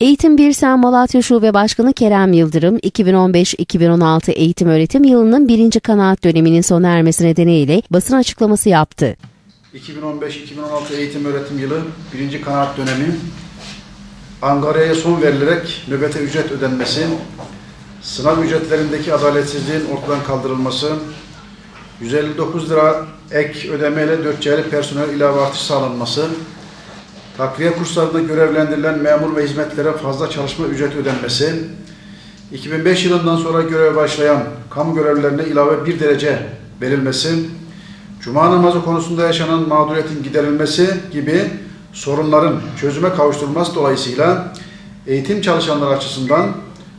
Eğitim Birsen Malatya Şube Başkanı Kerem Yıldırım, 2015-2016 eğitim öğretim yılının birinci kanaat döneminin sona ermesi nedeniyle basın açıklaması yaptı. 2015-2016 eğitim öğretim yılı birinci kanaat dönemi Ankara'ya son verilerek nöbete ücret ödenmesi, sınav ücretlerindeki adaletsizliğin ortadan kaldırılması, 159 lira ek ödemeyle 4 ceyli personel ilave artış sağlanması, takviye kurslarında görevlendirilen memur ve hizmetlere fazla çalışma ücret ödenmesi, 2005 yılından sonra göreve başlayan kamu görevlilerine ilave bir derece verilmesi, Cuma namazı konusunda yaşanan mağduriyetin giderilmesi gibi sorunların çözüme kavuşturulması dolayısıyla eğitim çalışanları açısından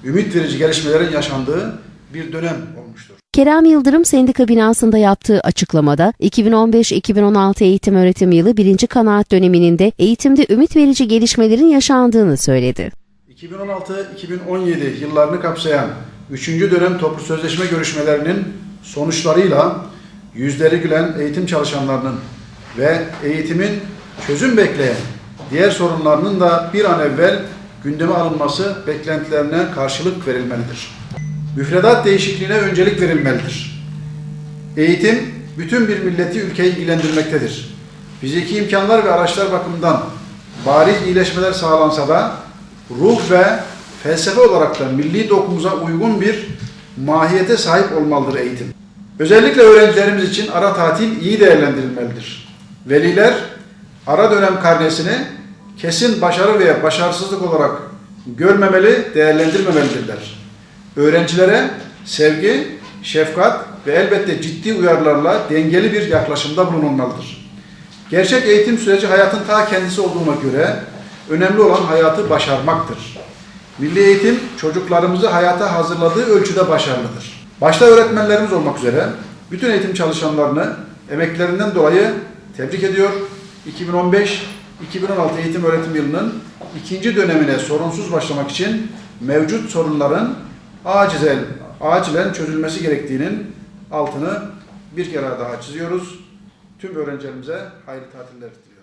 ümit verici gelişmelerin yaşandığı bir dönem olmuştur. Kerem Yıldırım sendika binasında yaptığı açıklamada 2015-2016 eğitim öğretim yılı birinci kanaat döneminin de eğitimde ümit verici gelişmelerin yaşandığını söyledi. 2016-2017 yıllarını kapsayan 3. dönem toplu sözleşme görüşmelerinin sonuçlarıyla yüzleri gülen eğitim çalışanlarının ve eğitimin çözüm bekleyen diğer sorunlarının da bir an evvel gündeme alınması beklentilerine karşılık verilmelidir. Müfredat değişikliğine öncelik verilmelidir. Eğitim bütün bir milleti ülkeyi ilgilendirmektedir. Fiziki imkanlar ve araçlar bakımından bariz iyileşmeler sağlansa da ruh ve felsefe olarak da milli dokumuza uygun bir mahiyete sahip olmalıdır eğitim. Özellikle öğrencilerimiz için ara tatil iyi değerlendirilmelidir. Veliler ara dönem karnesini kesin başarı veya başarısızlık olarak görmemeli, değerlendirmemelidirler. Öğrencilere sevgi, şefkat ve elbette ciddi uyarılarla dengeli bir yaklaşımda bulunulmalıdır. Gerçek eğitim süreci hayatın ta kendisi olduğuna göre önemli olan hayatı başarmaktır. Milli eğitim çocuklarımızı hayata hazırladığı ölçüde başarılıdır. Başta öğretmenlerimiz olmak üzere bütün eğitim çalışanlarını emeklerinden dolayı tebrik ediyor. 2015-2016 eğitim öğretim yılının ikinci dönemine sorunsuz başlamak için mevcut sorunların acizen, acilen çözülmesi gerektiğinin altını bir kere daha çiziyoruz. Tüm öğrencilerimize hayırlı tatiller diliyoruz.